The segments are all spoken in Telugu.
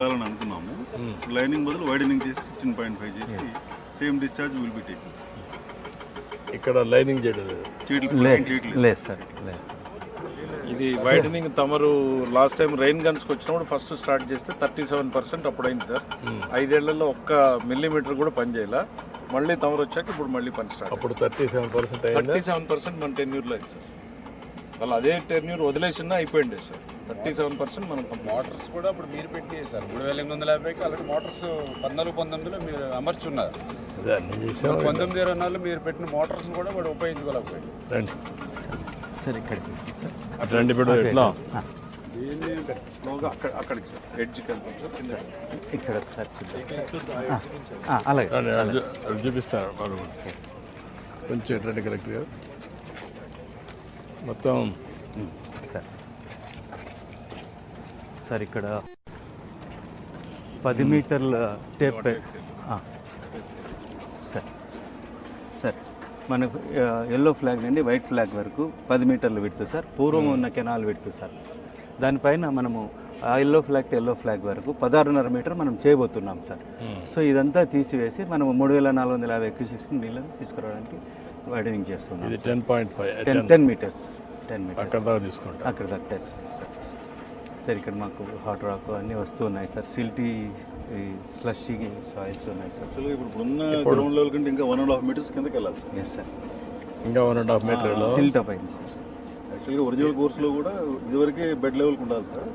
వెళ్ళాలని అనుకున్నాము. లైనింగ్ బదులు వైడనింగ్ చేసి సిక్స్టీన్ పాయింట్ ఫైవ్ చేసి same discharge will be taking. ఇక్కడ లైనింగ్ చేయడం లేదు చేయట్లేదు లేదు చేయట్లేదు. లేదు సార్ లేదు ఇది వైడనింగ్ తమరు లాస్ట్ టైం రైన్ గన్స్కి వచ్చినప్పుడు ఫస్ట్ స్టార్ట్ చేస్తే థర్టీ సెవెన్ పర్సెంట్ అప్పుడు అయింది సార్. ఐదేళ్ళలో ఒక్క మిల్లీమీటర్ కూడా పని చేయాల. మళ్ళీ తమరు వచ్చాక ఇప్పుడు మళ్ళీ పని స్టార్ట్ అప్పుడు thirty seven percent thirty seven percent మన టెన్యూర్లో అయింది సార్. వాళ్ళు అదే టెన్యూర్ వదిలేసినా అయిపోయింది సార్. థర్టీ సెవెన్ పర్సెంట్ మనం complete. మోటార్స్ కూడా ఇప్పుడు మీరు పెట్టి సార్ మూడు వేల ఎనిమిది వందల యాభైకి ఆల్రెడీ మోటార్స్ పద్నాలుగు పంతొమ్మిదిలో మీరు అమర్చున్నారు. పంతొమ్మిది ఇరవై నాలుగులో మీరు పెట్టిన మోటార్స్ కూడా వాడు ఉపయోగించుకోలేకపోయాడు. రండి. సార్ ఇక్కడికి సార్. అటు రండి ఇప్పుడు ఎట్లా? స్లోగా అక్కడ అక్కడికి సార్ ఎడ్జ్కి వెళ్తాం సార్ కింద. ఇక్కడ ఒకసారి చూద్దాం. ఆ, ఆ, అలాగే. రండి, అటు చూ- అటు చూపిస్తాను వాళ్ళు. కొంచెం ఇటు రండి కరెక్ట్ గారు మొత్తం సార్ ఇక్కడ పది మీటర్ల టేప్ సార్. సార్. మనకు ఎల్లో ఫ్లాగ్ నుండి వైట్ ఫ్లాగ్ వరకు పది మీటర్లు విడుతు సార్. పూర్వం ఉన్న కెనాల్ విడుతు సార్. దానిపైన మనము ఆ yellow flag to yellow flag వరకు పదహారున్నర మీటర్ మనం చేయబోతున్నాం సార్. సో ఇదంతా తీసివేసి మనం మూడు వేల నాలుగు వందల యాభై క్యూసిక్స్ నీళ్ళని తీసుకురావడానికి వైడనింగ్ చేస్తున్నాం ten point five ten ten metres ten metres అక్కడ దాకా తీసుకుంటా. అక్కడ కట్టారు సార్ సార్ ఇక్కడ మాకు హాట్ రాక్ అన్నీ వస్తూ ఉన్నాయి సార్. సిల్టీ స్లషీ సాయిల్స్ ఉన్నాయి సార్. యాక్చువల్గా ఇప్పుడు ఉన్న గ్రౌండ్ లెవెల్ కంటే ఇంకా వన్ అండ్ హాఫ్ మీటర్స్ కిందకి వెళ్ళాలి సార్. ఎస్ సార్ ఇంకా one and half metre silt up అయింది సార్. యాక్చువల్గా ఒరిజినల్ కోర్సులో కూడా ఇదివరకే బెడ్ లెవెల్కి ఉండాలి సార్.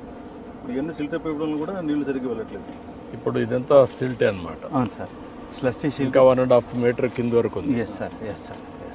ఇప్పుడు ఇవన్నీ సిల్టప్ ఇవ్వడం కూడా నీళ్ళు సరిగ్గా వెళ్ళట్లేదు. ఇప్పుడు ఇదంతా స్టిల్టే అన్నమాట. అవును సార్. స్లషీ సిల్ట్ ఇంకా వన్ అండ్ హాఫ్ మీటర్ కింద వరకు ఉంది. Yes sir yes sir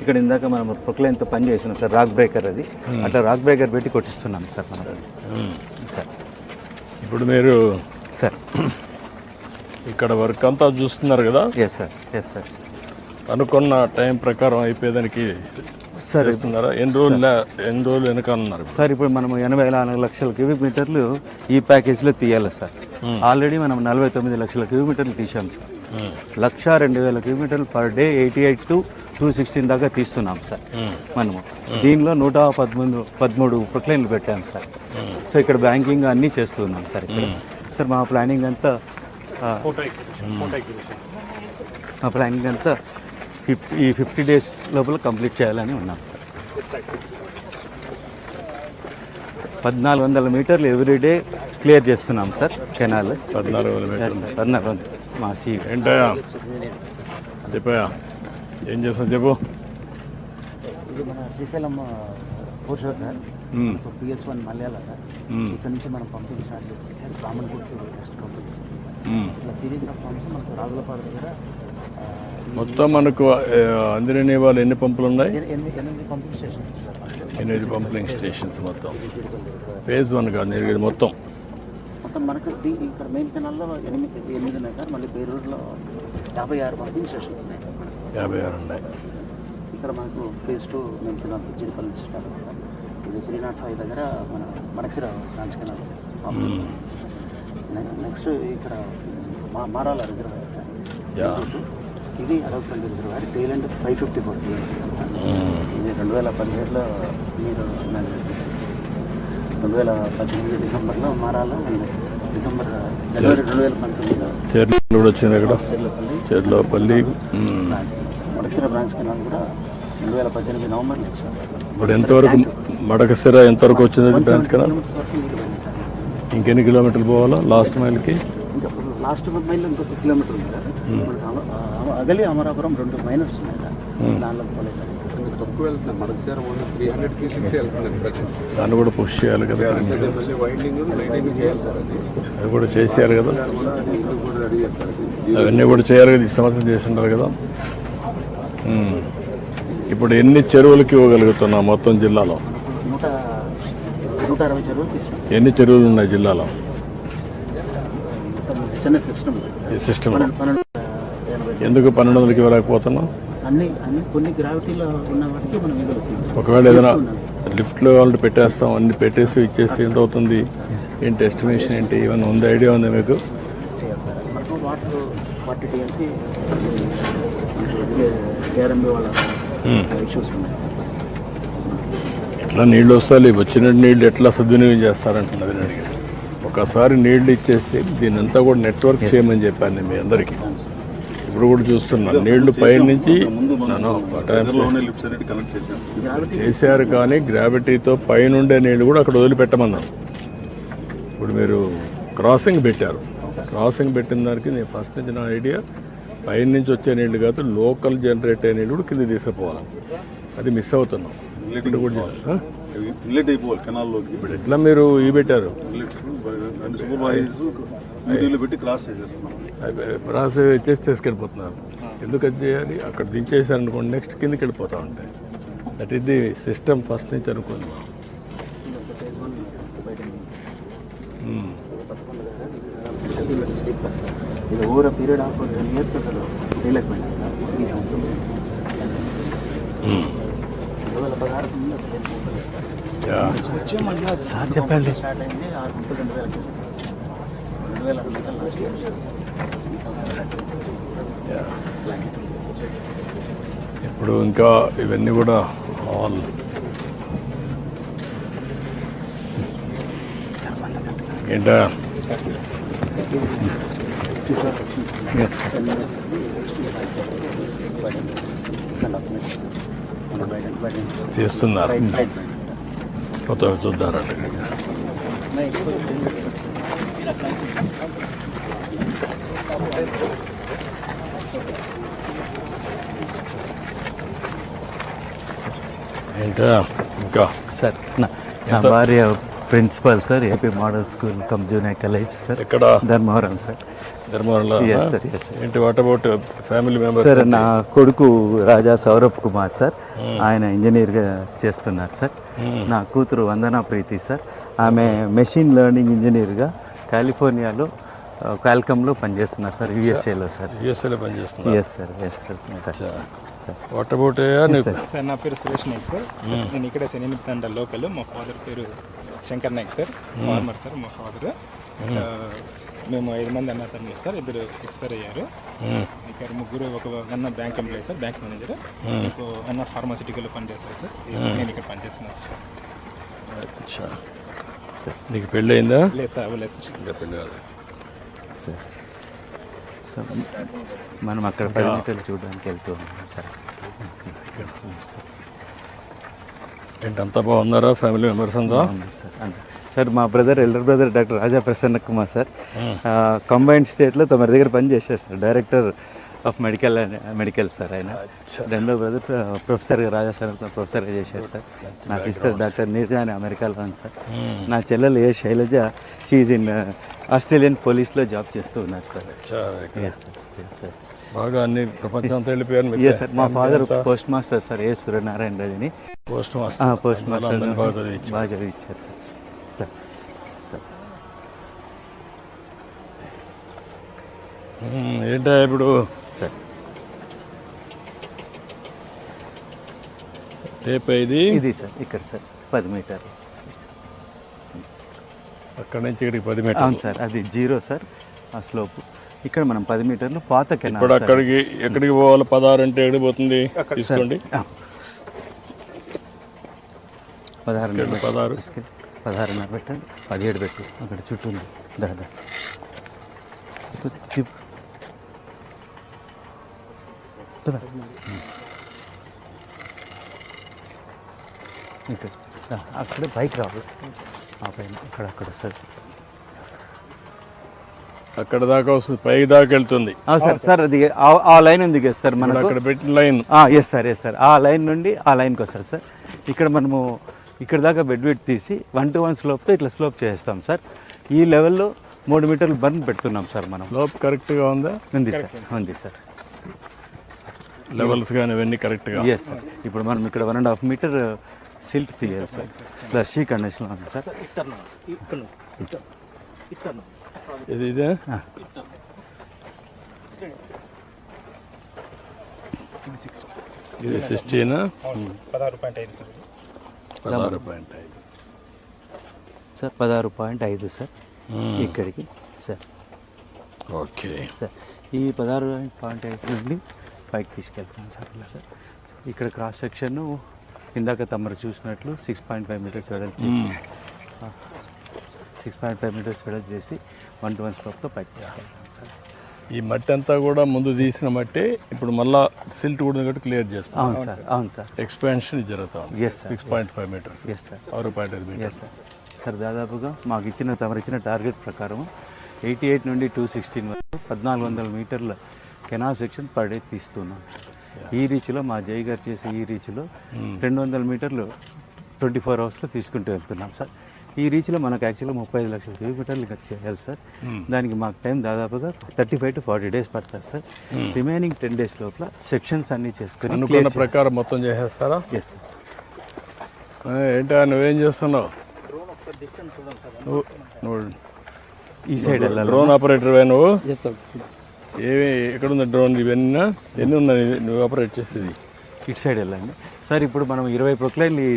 ఇక్కడ ఇందాక మనం ప్రొక్లైన్తో పని చేస్తున్నాం సార్ రాక్ బ్రేకర్ అది. అట్లా రాక్ బ్రేకర్ పెట్టి కొట్టిస్తున్నాం సార్ మనం. సార్. ఇప్పుడు మీరు సార్. ఇక్కడ వర్క్ అంతా చూస్తున్నారు కదా? ఎస్ సార్ ఎస్ సార్ అనుకున్న టైం ప్రకారం అయిపోయేదానికి సార్ ఎన్ని రోజులు ఎన్ని రోజులు వెనకాలన్నారు సార్ ఇప్పుడు మనం ఎనభై నాలుగు లక్షల క్యూబిక్ మీటర్లు ఈ ప్యాకేజీలో తీయాలి సార్. ఆల్రెడీ మనం నలభై తొమ్మిది లక్షల క్యూబిక్ మీటర్లు తీసాం సార్. లక్ష రెండు వేల కిలోమీటర్లు per day eighty eight to two sixteen దాకా తీస్తున్నాం సార్. మనము. దీనిలో నూట పదమూడు పదమూడు ప్రొక్లైన్లు పెట్టాం సార్. సో ఇక్కడ బ్యాంకింగ్ అన్నీ చేస్తున్నాం సార్ ఇక్కడ. సార్ మా ప్లానింగ్ అంతా మా ప్లానింగ్ అంతా ఫిఫ్టీ ఈ ఫిఫ్టీ డేస్ లోపల కంప్లీట్ చేయాలని ఉన్నాం సార్. పద్నాలుగు వందల మీటర్లు ఎవ్రీడే క్లియర్ చేస్తున్నాం సార్ కెనాల్. పద్నాలుగు వందలు మా సీ. ఏం చేస్తావు చెప్పు ఇది మన Srisailam foreshore sir. PS one మలయాళ సార్. ఇక్కడ నుంచి మనం పంపింగ్ స్టార్ట్ చేస్తాం కామన్ గుర్తు నెక్స్ట్ పంపింగ్. ఇట్లా సిరీస్ ఆఫ్ పంప్స్ మనకు రాగులపాడు దగ్గర మొత్తం మనకు అందిరని వాళ్ళు ఎన్ని పంపులు ఉన్నాయి ఎనిమిది ఎనిమిది పంపింగ్ స్టేషన్స్. ఎనిమిది పంపులింగ్ స్టేషన్స్ మొత్తం ఫేజ్ వన్ కాదు ఇది మొత్తం మొత్తం మనకు ఇక్కడ మెయిన్ కెనాల్లో ఎనిమిది ఎనిమిది ఉన్నాయి సార్ మళ్ళీ బేరూరులో యాభై ఆరు పంపింగ్ స్టేషన్స్ ఉన్నాయి. యాభై ఆరు ఉన్నాయి. ఇక్కడ మనకు ఫేజ్ టూ కెనాల్ జీడిపల్లి ఇది త్రీ నాట్ ఫైవ్ దగ్గర మన Madasira branch canal pumping next ఇక్కడ మా మారాల రిజర్వాయర్ ఇది అడవుపల్లి రిజర్వాయర్ టేలెంట్ ఫైవ్ ఫిఫ్టీ ఫోర్ ఇది రెండు వేల పదిహేడులో మీరు రెండు వేల పద్దెనిమిది డిసెంబర్లో మారాలో ఉంది డిసెంబర్ జనవరి రెండు వేల పంతొమ్మిదిలో చర్లు కూడా వచ్చింది చెర్లపల్లి. బ్రాంచ్ కెనాల్ కూడా రెండు వేల పద్దెనిమిది ఇప్పుడు ఎంతవరకు మడకసిర ఎంతవరకు వచ్చింది బ్రాంచ్ సార్ ఇంకెన్ని కిలోమీటర్లు పోవాలా లాస్ట్ మైల్కి? ఇంకా లాస్ట్ మైల్లో ఇంకొక కిలోమీటర్ ఉంది సార్ అగలి అమరాపురం రెండు మైనర్స్ ఉన్నాయి సార్. దానిలో పోలేదు సార్ తక్కువ వెళ్తున్నాం. మనసారి ఓన్లీ త్రీ హండ్రెడ్కి సిక్స్ ప్రజెంట్ దాన్ని కూడా పుష్ చేయాలి కదా. మళ్ళీ వైండింగ్ లైటింగ్ చేయాలి సార్ అది. అది కూడా చేసేయాలి కదా. కూడా రెడీ చేస్తారు అవన్నీ కూడా చేయాలి కదా. ఈ సంవత్సరం చేస్తుంటారు కదా. ఇప్పుడు ఎన్ని చెరువులకి ఇవ్వగలుగుతున్నాం మొత్తం జిల్లాలో? ఎన్ని చెరువులు ఉన్నాయి జిల్లాలో? సిస్టమ్ ఎందుకు పన్నెండు వందలకి ఇవ్వలేకపోతున్నాం? అన్ని అన్ని కొన్ని గ్రావిటీలో ఉన్న వాటికి మనం ఒకవేళ ఏదైనా లిఫ్ట్లో వాళ్ళు పెట్టేస్తాం అన్ని పెట్టేసి ఇచ్చేస్తే ఎంత అవుతుంది ఏంటి ఎస్టిమేషన్ ఏంటి? ఏమైనా ఉంది ఐడియా ఉంది మీకు? చేయాలి మనకు వాటర్ ఫార్టీ టీఎంసీ కేఆర్ఎంబీ వాళ్ళ ఇష్యూస్ ఉన్నాయి. ఎట్లా నీళ్ళు వస్తాయి? వచ్చిన నీళ్ళు ఎట్లా సద్వినియోగం చేస్తారంటున్నది నేను ఒకసారి నీళ్ళు ఇచ్చేస్తే దీన్ని అంతా కూడా నెట్వర్క్ చేయమని చెప్పాను మీ అందరికీ. ఇప్పుడు కూడా చూస్తున్నాను నీళ్ళు పైనుంచి చేశారు. కానీ గ్రావిటీతో పైనుండే నీళ్ళు కూడా అక్కడ వదిలిపెట్టమన్నారు. ఇప్పుడు మీరు క్రాసింగ్ పెట్టారు. క్రాసింగ్ పెట్టిన దానికి నేను ఫస్ట్ నుంచి నా ఐడియా పైన నుంచి వచ్చే నీళ్ళు కాదు లోకల్ జనరేట్ అయ్యే నీళ్ళు కూడా కింద తీసుకుపోవాలి. అది మిస్ అవుతున్నాం. ఇప్పుడు ఎట్లా మీరు ఈ పెట్టారు? పెట్టి క్రాస్ చేసేస్తున్నాం. ప్రాసెస్ చేసి తీసుకెళ్ళిపోతున్నారు. ఎందుకు చేయాలి? అక్కడ దించేసారు అనుకోండి నెక్స్ట్ కిందకి వెళ్ళిపోతూ ఉంటాయి. That is the system first నుంచి. ఇది over period of ten years అసలు చేయలేకపోయినా సార్ చెప్పండి. రెండు వేల ఇప్పుడు ఇంకా ఇవన్నీ కూడా ఆల్ ఏంటా? చేస్తున్నారు. కొత్త చూద్దారండి ఇంకా. సార్ నా భార్య principal sir AP model school cum junior college sir. ఎక్కడ? ధర్మవరం సార్. ధర్మవరంలో sir. ఏంటి what about family members sir నా కొడుకు రాజా సౌరభ్ కుమార్ సార్. ఆయన ఇంజనీర్గా చేస్తున్నారు సార్. నా కూతురు వందనా ప్రీతి సార్. ఆమె మెషిన్ లెర్నింగ్ ఇంజనీర్గా కాలిఫోర్నియాలో క్వాల్కమ్లో పనిచేస్తున్నారు సార్ యుఎస్ఏలో సార్. యుఎస్ఏలో పనిచేస్తున్నారు. Yes sir yes sir. Sir. Sir what about నీకు సార్ నా పేరు సురేష్ నాయక్ సార్. నేను ఇక్కడ శని తండ లోకల్. మా ఫాదర్ పేరు Shankar Naik sir. Farmer sir మా ఫాదర్ మేము ఐదు మంది అన్న తమ్ముడు సార్. ఇద్దరు ఎక్స్పైర్ అయ్యారు. ఇక్కడ ముగ్గురు ఒక అన్న bank employee sir bank manager ఇంకో అన్న ఫార్మాసిటికల్ పనిచేస్తారు సార్. నేను ఇక్కడ పనిచేస్తున్నాను సార్. అచ్చా. నీకు పెళ్ళి అయిందా లేదు సార్ అవ్వలేదు సార్. పెళ్ళి కాదు సార్ సార్. మనం అక్కడ పది మీటర్లు చూడడానికి వెళ్తూ ఉన్నాం సార్. ఏంటి అంతా బాగున్నారా? ఫ్యామిలీ మెంబర్స్ అంతా? సార్. సార్ మా brother elder brother doctor Raja Prasanna Kumar sir. Combined స్టేట్లో తమ దగ్గర పని sir. Director of medical and medical sir ఆయన రెండో బ్రదర్ ప్రొఫెసర్గా రాజా సార్ ప్రొఫెసర్గా చేశారు సార్ నా సిస్టర్ డాక్టర్ నీర్జాని అమెరికాలో ఉంది సార్ నా చెల్లెలు A Sailaja she's in Australian పోలీస్లో job చేస్తూ ఉన్నారు సార్ బాగా అన్ని ప్రపంచం అంతా వెళ్ళిపోయారు ఎస్ సార్ మా father postmaster sir A Suryanarayana రాజుని. పోస్ట్ మాస్టర్ పోస్ట్ మాస్టర్ బాగా చదివించారు. సార్ సార్ మ్మ్. ఏంటా ఇప్పుడు? సార్. టేప్ ఇది ఇది సార్ ఇక్కడ సార్ పది మీటర్లు. అక్కడ నుంచి ఇక్కడికి పది అవును మీటర్లు సార్ అది జీరో సార్ ఆ స్లోప్. ఇక్కడ మనం పది మీటర్లు పాత కెనాల్ ఇప్పుడు. అక్కడికి ఎక్కడికి పోవాలి? పదహారు అంటే ఎక్కడికి పోతుంది? తీసుకోండి. పదహారు. తీసుకెళ్ళి పదహారున్నర పెట్టండి పదిహేడు పెట్టు అక్కడ చుట్టూ ఉంది. దాదా ఇక్కడ దా, అక్కడే బైక్ రావాలి. ఆ పైన అక్కడ అక్కడ సార్. అక్కడ దాకా వస్తుంది పై దాకా వెళ్తుంది. ఆ, సార్ సార్ అది ఆ- లైన్ ఉంది కదా సార్ మనకు? అక్కడ పెట్టిన line. Yes sir yes sir. ఆ లైన్ నుండి ఆ లైన్కి వస్తారు సార్. ఇక్కడ మనము ఇక్కడ దాకా బెడ్ వెయిట్ తీసి వన్ టు వన్ స్లోప్తో ఇట్లా స్లోప్ చేస్తాం సార్. ఈ లెవెల్లో మూడు మీటర్లు బర్న్ పెడుతున్నాం సార్ మనం. స్లోప్ కరెక్ట్గా ఉందా? ఉంది సార్. ఉంది సార్. లెవెల్స్ కానీ ఇవన్నీ కరెక్ట్గా ఎస్ సార్ ఇప్పుడు మనం ఇక్కడ one and half metre silt తీయాలి సార్ స్లషీ కండిషన్లో ఉంది సార్ ఇది? ఇదే ఇది సిక్స్టీన్ పదహారు పాయింట్ ఐదు సార్ పదహారు పాయింట్ ఐదు. సార్ పదహారు పాయింట్ ఐదు సార్ ఇక్కడికి సార్ ఓకే సార్ ఈ పదహారు పాయింట్ ఎయిట్ నుండి పైకి తీసుకెళ్తాం సార్ ఇలా సార్ ఇక్కడ క్రాస్ సెక్షన్ ఇందాక తమరు చూసినట్లు సిక్స్ పాయింట్ ఫైవ్ మీటర్స్ వెడల్పు చేసి సిక్స్ పాయింట్ ఫైవ్ మీటర్స్ వెడల్పు చేసి వన్ టు వన్ స్టాప్తో పైకి తీసుకెళ్తాం సార్. ఈ మట్టి అంతా కూడా ముందు తీసిన మట్టి ఇప్పుడు మళ్ళా సిల్ట్ కూడా కాబట్టి క్లియర్ చేస్తాం. అవును సార్ అవును సార్. ఎక్స్పాన్షన్ జరుగుతాం Yes, sir. Six point five metres yes sir ఆరు పాయింట్ ఐదు మీటర్స్ ఎస్ సార్ సార్ దాదాపుగా మాకు ఇచ్చిన తమరు ఇచ్చిన టార్గెట్ ప్రకారం ఎయిటీ ఎయిట్ నుండి టూ సిక్స్టీన్ వరకు పద్నాలుగు వందల మీటర్ల కెనాల్ సెక్షన్ పర్ డే తీస్తున్నాం ఈ రీచ్లో మా జై గారు చేసే ఈ రీచ్లో రెండు వందల మీటర్లు ట్వంటీ ఫోర్ అవర్స్లో తీసుకుంటూ వెళ్తున్నాం సార్. ఈ రీచ్లో మనకు యాక్చువల్గా ముప్పై ఐదు లక్షల కిలోమీటర్లు ఇంకా చేయాలి సార్. దానికి మాకు టైం దాదాపుగా thirty five to forty days పడుతుంది సార్. రిమైనింగ్ టెన్ డేస్ లోపల సెక్షన్స్ అన్నీ చేసుకుని అనుకున్న ప్రకారం మొత్తం చేసేస్తారా? ఎస్ సార్ ఆ, ఏంటా నువ్వేం చేస్తున్నావు? నువ్వు ఈ సైడ్ వెళ్ళాలి? డ్రోన్ ఆపరేటర్ నువ్వు? ఏమి ఎక్కడుంది డ్రోన్ ఇవన్నీ? ఎన్ని ఉన్నాయి? నువ్వు ఆపరేట్ చేసేది? ఇటు సైడ్ వెళ్ళండి. సార్ ఇప్పుడు మనం ఇరవై ప్రొక్లైన్లు ఈ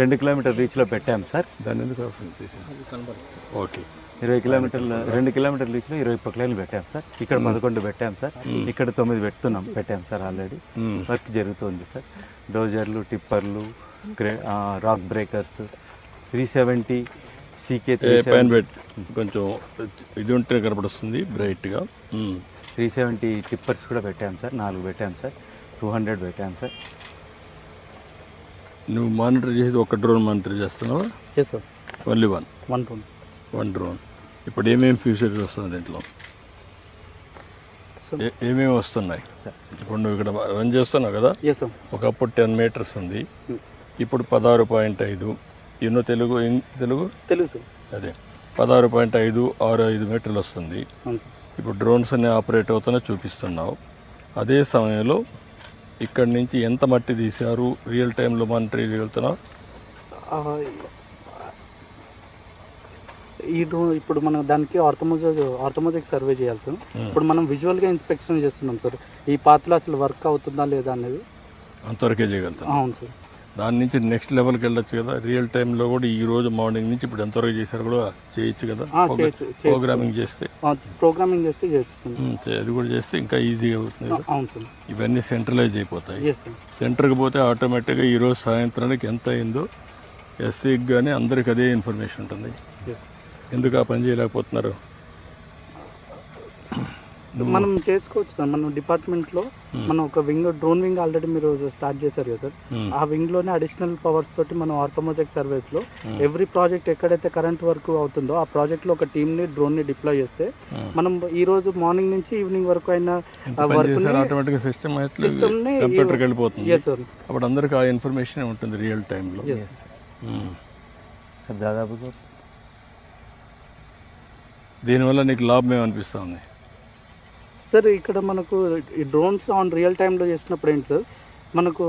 రెండు కిలోమీటర్ రీచ్లో పెట్టాం సార్. దాన్ని ఎందుకు అవసరం? ఓకే. ఇరవై కిలోమీటర్ల రెండు కిలోమీటర్ రీచ్లో ఇరవై ప్రొక్లైన్లు పెట్టాం సార్. ఇక్కడ పదకొండు పెట్టాం సార్. ఇక్కడ తొమ్మిది పెడుతున్నాం పెట్టాం సార్ ఆల్రెడీ వర్క్ జరుగుతుంది సార్. డోజర్లు టిప్పర్లు rock breakers three seventy CK పైన కొంచెం ఇది ఉంటే కనపడుస్తుంది బ్రైట్గా. త్రీ సెవెంటీ టిప్పర్స్ కూడా పెట్టాం సార్. నాలుగు పెట్టాం సార్. టూ హండ్రెడ్ పెట్టాం సార్. నువ్వు మానిటర్ చేసేది ఒక డ్రోన్ మానిటర్ చేస్తున్నావా? Yes sir only one one two one drone ఇప్పుడు ఏమేమి ఫీచర్స్ వస్తుంది దీంట్లో? ఏమేమి వస్తున్నాయి? సార్ ఇప్పుడు నువ్వు ఇక్కడ రన్ చేస్తున్నావు కదా? ఎస్ సార్ ఒకప్పుడు టెన్ మీటర్స్ ఉంది. ఇప్పుడు పదహారు పాయింట్ ఐదు. ఎన్నో తెలుగు తెలుగు? తెలుసు సార్ అదే. పదహారు పాయింట్ ఐదు ఆరు ఐదు మీటర్లు వస్తుంది. ఇప్పుడు డ్రోన్స్ అన్ని ఆపరేట్ అవుతున్నా చూపిస్తున్నావు. అదే సమయంలో ఇక్కడి నుంచి ఎంత మట్టి తీశారు? రియల్ టైంలో మానిటర్ ఆ, ఈ డ్రోన్ ఇప్పుడు మనం దానికి ఆర్థమోజెక్ ఆర్థమోజెక్ సర్వే చేయాలి సార్ ఇప్పుడు మనం విజువల్గా ఇన్స్పెక్షన్ చేస్తున్నాం సార్. ఈ పాత్రలో అసలు వర్క్ అవుతుందా లేదా అనేది. అంతవరకే చేయగలుగుతాం. అవును సార్. దాని నుంచి నెక్స్ట్ లెవెల్కి వెళ్ళొచ్చు కదా. రియల్ టైంలో కూడా ఈ రోజు మార్నింగ్ నుంచి ఇప్పుడు ఎంతవరకు చేశారు కూడా చేయొచ్చు కదా. ప్రోగ్రామింగ్ చేస్తే. ప్రోగ్రామింగ్ చేస్తే చేయొచ్చు అది కూడా చేస్తే ఇంకా ఈజీగా అవుతుంది కదా. అవును సార్. ఇవన్నీ సెంట్రలైజ్ అయిపోతాయి. సెంటర్కి పోతే ఆటోమేటిక్గా ఈరోజు సాయంత్రానికి ఎంత అయిందో ఎస్సీకి కానీ అందరికి అదే ఇన్ఫర్మేషన్ ఉంటుంది. ఎందుకు ఆ పని చేయలేకపోతున్నారు? మనం చేసుకోవచ్చు సార్. మనం డిపార్ట్మెంట్లో మనం ఒక వింగ్ డ్రోన్ వింగ్ ఆల్రెడీ మీరు స్టార్ట్ చేశారు కదా సార్. ఆ వింగ్లోనే అడిషనల్ పవర్స్ తోటి మనం ఆర్థమోజెక్ సర్వీస్లో ఎవ్రీ ప్రాజెక్ట్ ఎక్కడైతే కరెంట్ వర్క్ అవుతుందో ఆ ప్రాజెక్ట్లో ఒక టీమ్ని డ్రోన్ని డిప్లాయ్ చేస్తే మనం ఈ రోజు మార్నింగ్ నుంచి ఈవినింగ్ వరకు అయిన వర్క్ సిస్టమ్ System ని కంప్యూటర్కి వెళ్ళిపోతుంది. ఎస్ సార్ అప్పుడు అందరికి ఆ ఇన్ఫర్మేషన్ ఉంటుంది రియల్ టైంలో ఎస్ సార్ దాదాపుగా దీనివల్ల నీకు లాభం ఏమనిపిస్తుంది సార్ ఇక్కడ మనకు ఈ డ్రోన్స్ ఆన్ రియల్ టైంలో చేసినప్పుడు ఏంటి సార్? మనకు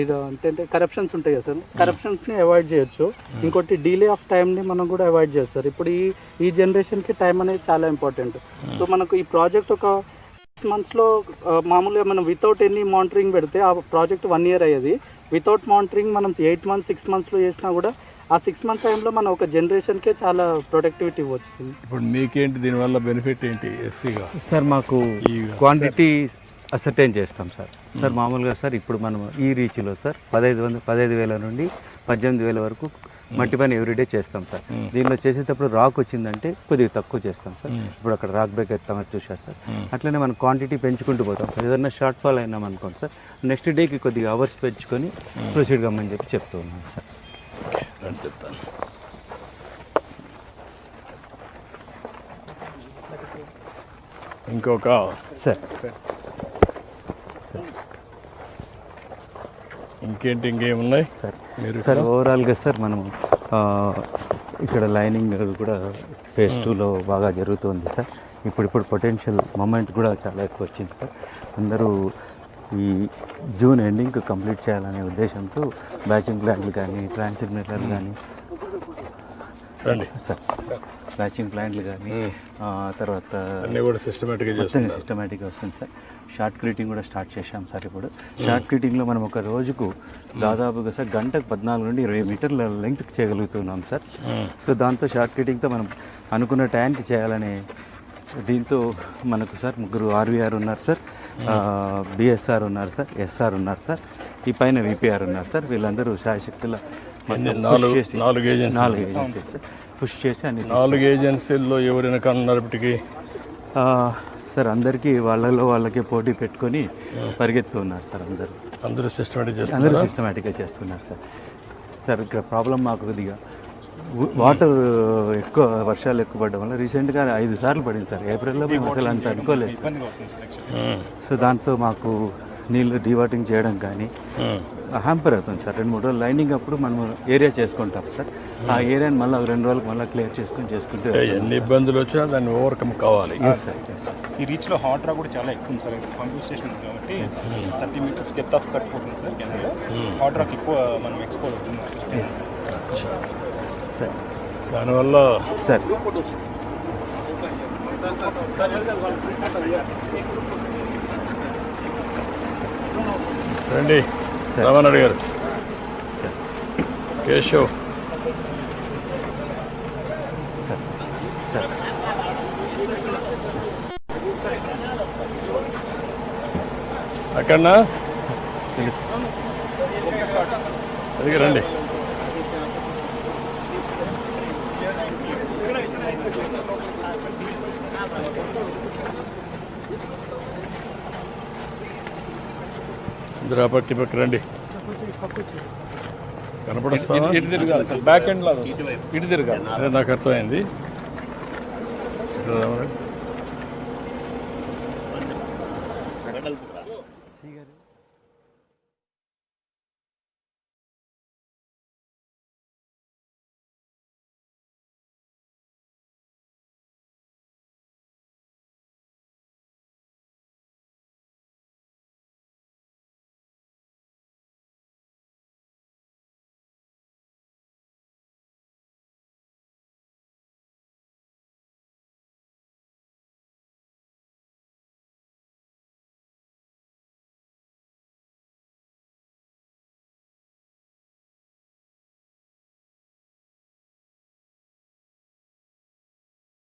ఇది అంటే కరప్షన్స్ ఉంటాయి కదా సార్ కరప్షన్స్ని అవాయిడ్ చేయొచ్చు. ఇంకోటి డిలే ఆఫ్ టైంని మనం కూడా అవాయిడ్ చేయొచ్చు సార్. ఇప్పుడు ఈ ఈ జనరేషన్కి టైం అనేది చాలా ఇంపార్టెంట్ సో మనకు ఈ ప్రాజెక్ట్ ఒక సిక్స్ మంత్స్లో మామూలుగా మనం వితౌట్ ఎనీ మానిటరింగ్ పెడితే ఆ ప్రాజెక్ట్ వన్ ఇయర్ అయ్యేది. వితౌట్ మానిటరింగ్ మనం ఎయిట్ మంత్స్ సిక్స్ మంత్స్లో చేసినా కూడా ఆ సిక్స్ మంత్ టైంలో మనం ఒక జనరేషన్కే చాలా ప్రొడక్టివిటీ వచ్చింది. ఇప్పుడు మీకేంటి దీనివల్ల బెనిఫిట్ ఏంటి ఎస్సీగా? సార్ మాకు క్వాంటిటీ అసర్టైన్ చేస్తాం సార్. సార్ మామూలుగా సార్ ఇప్పుడు మనం ఈ రీచ్లో సార్ పదహైదు వంద పదహైదు వేల నుండి పద్దెనిమిది వేల వరకు మట్టి పని ఎవ్రీడే చేస్తాం సార్. దీనిలో చేసేటప్పుడు రాక్ వచ్చిందంటే కొద్దిగా తక్కువ చేస్తాం సార్. ఇప్పుడు అక్కడ రాక్ బ్రేక్ ఎత్తామని చూసారు సార్. అట్లనే మనం క్వాంటిటీ పెంచుకుంటూ పోతాం సార్. ఏదైనా షార్ట్ ఫాల్ అయినాం అనుకోండి సార్ నెక్స్ట్ డేకి కొద్దిగా అవర్స్ పెంచుకొని ప్రొసీడ్ కమ్మని చెప్పి చెప్తూ ఉన్నాం సార్. అని చెప్తాను. ఇంకొక సార్. ఇంకేంటి ఇంకేమున్నాయి? సార్. మీరు సార్ ఓవరాల్గా సార్ మనం ఇక్కడ లైనింగ్ కూడా ఫేజ్ టూలో బాగా జరుగుతుంది సార్. ఇప్పుడు ఇప్పుడు పొటెన్షియల్ మూమెంట్ కూడా చాలా ఎక్కువ వచ్చింది సార్. అందరూ ఈ జూన్ ఎండింగ్ కంప్లీట్ చేయాలనే ఉద్దేశంతో బ్యాచింగ్ ప్లాంట్లు కానీ ట్రాన్స్మిటర్లు కానీ. సార్ బ్యాచింగ్ ప్లాంట్లు కానీ తర్వాత కూడా సిస్టమేటిక్గా వస్తుంది సార్. షార్ట్ క్రీటింగ్ కూడా స్టార్ట్ చేశాం సార్ ఇప్పుడు. షార్ట్ క్రీటింగ్లో మనం ఒక రోజుకు దాదాపుగా సార్ గంటకు పద్నాలుగు నుండి ఇరవై మీటర్ల లెంగ్త్ చేయగలుగుతున్నాం సార్. సో దాంతో షార్ట్ క్రీటింగ్తో మనం అనుకున్న టైంకి చేయాలనే దీంతో మనకు సార్ ముగ్గురు ఆర్వీఆర్ ఉన్నారు సార్. బిఎస్ఆర్ ఉన్నారు సార్ ఎస్ఆర్ ఉన్నారు సార్. ఈ పైన విపిఆర్ ఉన్నారు సార్. వీళ్ళందరూ శాయశక్తుల? నాలుగు- ఏజెన్సీ పుష్ చేసి అన్ని నాలుగు ఏజెన్సీల్లో ఎవరైనా కన్నరపటికి ఆ, సార్ అందరికీ వాళ్ళలో వాళ్ళకే పోటీ పెట్టుకొని పరిగెత్తున్నారు సార్ అందరూ. అందరూ సిస్టమేటిక్ అందరూ సిస్టమేటిక్గా చేస్తున్నారు సార్. సార్ ఇక్కడ ప్రాబ్లం మాకు కొద్దిగా వాటర్ ఎక్కువ వర్షాలు ఎక్కువ పడడం వల్ల రీసెంట్గా ఐదు సార్లు పడింది సార్. ఏప్రిల్లో మేము అసలు అంత అనుకోలేదు సో దాంతో మాకు నీళ్ళు డివాటింగ్ చేయడం కానీ హ్యాంపర్ అవుతుంది సార్. రెండు మూడు రోజులు లైనింగ్ అప్పుడు మనం ఏరియా చేసుకుంటాం సార్. ఆ ఏరియాని మళ్ళీ ఒక రెండు రోజులకు మళ్ళీ క్లియర్ చేసుకుని చేసుకుంటే ఎన్ని ఇబ్బందులు వచ్చినా దాన్ని ఓవర్కమ్ కావాలి. ఎస్ సార్ ఎస్ సార్ ఈ రీచ్లో హాట్ రా కూడా చాలా ఎక్కువ ఉంది సార్. పంపింగ్ స్టేషన్ ఉంది కాబట్టి thirty metres depth of cut పోతుంది సార్ హాట్ రాక్ ఎక్కువ మనం ఎక్స్పోజ్ అవుతుంది సార్. సార్. దానివల్ల సార్. రండి. Ramana garu. Sir. Keshav. Sir. Sir. అక్కడనా? తెలుసు. అది రండి. ఆ పక్క రండి. కనపడుస్తావా? ఇటు తిరగాలి సార్. బ్యాక్ ఎండ్ లాగా. ఇటు తిరగాలి అదే నాకు అర్థమైంది.